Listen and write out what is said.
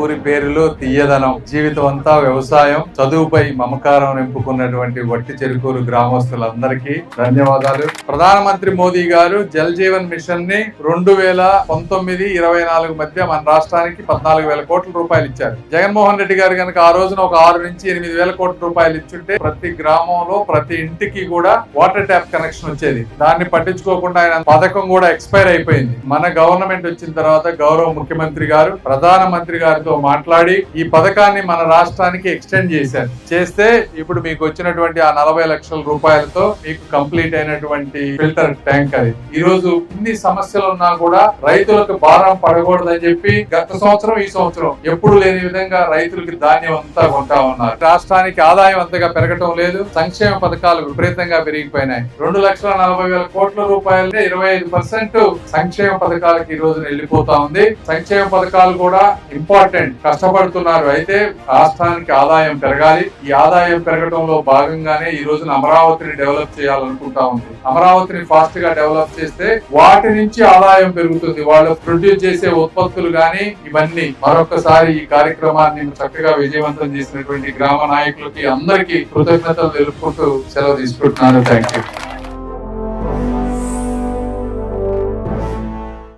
ఊరి పేరులో తీయదనం జీవితం అంతా వ్యవసాయం చదువుపై మమకారం నింపుకున్నటువంటి వట్టి చెరుకూరు గ్రామస్తులందరికీ ధన్యవాదాలు. ప్రధానమంత్రి మోదీ గారు జల్ జీవన్ మిషన్ని రెండు వేల పంతొమ్మిది ఇరవై నాలుగు మధ్య మన రాష్ట్రానికి పద్నాలుగు వేల కోట్ల రూపాయలు ఇచ్చారు. జగన్మోహన్ రెడ్డి గారు కనుక ఆ రోజున ఒక ఆరు నుంచి ఎనిమిది వేల కోట్ల రూపాయలు ఇచ్చుంటే ప్రతి గ్రామంలో ప్రతి ఇంటికి కూడా వాటర్ ట్యాప్ కనెక్షన్ వచ్చేది. దాన్ని పట్టించుకోకుండా ఆయన పథకం కూడా ఎక్స్పైర్ అయిపోయింది. మన గవర్నమెంట్ వచ్చిన తర్వాత గౌరవ ముఖ్యమంత్రి గారు ప్రధాన మంత్రి గారితో మాట్లాడి ఈ పథకాన్ని మన రాష్ట్రానికి ఎక్స్టెండ్ చేశారు. చేస్తే ఇప్పుడు మీకు వచ్చినటువంటి ఆ నలభై లక్షల రూపాయలతో మీకు కంప్లీట్ అయినటువంటి ఫిల్టర్ ట్యాంక్ అది. ఈ రోజు ఇన్ని సమస్యలు ఉన్నా కూడా రైతులకు భారం పడకూడదని చెప్పి గత సంవత్సరం ఈ సంవత్సరం ఎప్పుడు లేని విధంగా రైతులకి ధాన్యం అంతా కొంటా ఉన్నారు. రాష్ట్రానికి ఆదాయం అంతగా పెరగటం లేదు సంక్షేమ పథకాలు విపరీతంగా పెరిగిపోయినాయి. రెండు లక్షల నలభై వేల కోట్ల రూపాయలనే ఇరవై ఐదు పర్సెంట్ సంక్షేమ పథకాలకి ఈ రోజున వెళ్ళిపోతా ఉంది. సంక్షేమ పథకాలు కూడా ఇంపార్టెంట్ ఇంపార్టెంట్ కష్టపడుతున్నారు. అయితే రాష్ట్రానికి ఆదాయం పెరగాలి. ఈ ఆదాయం పెరగడంలో భాగంగానే ఈ రోజున అమరావతిని డెవలప్ చేయాలనుకుంటా ఉంది. అమరావతిని ఫాస్ట్గా డెవలప్ చేస్తే వాటి నుంచి ఆదాయం పెరుగుతుంది. వాళ్ళు ప్రొడ్యూస్ చేసే ఉత్పత్తులు గాని ఇవన్నీ మరొకసారి ఈ కార్యక్రమాన్ని చక్కగా విజయవంతం చేసినటువంటి గ్రామ నాయకులకి అందరికీ కృతజ్ఞతలు తెలుపుకుంటూ సెలవు తీసుకుంటున్నాను. Thank you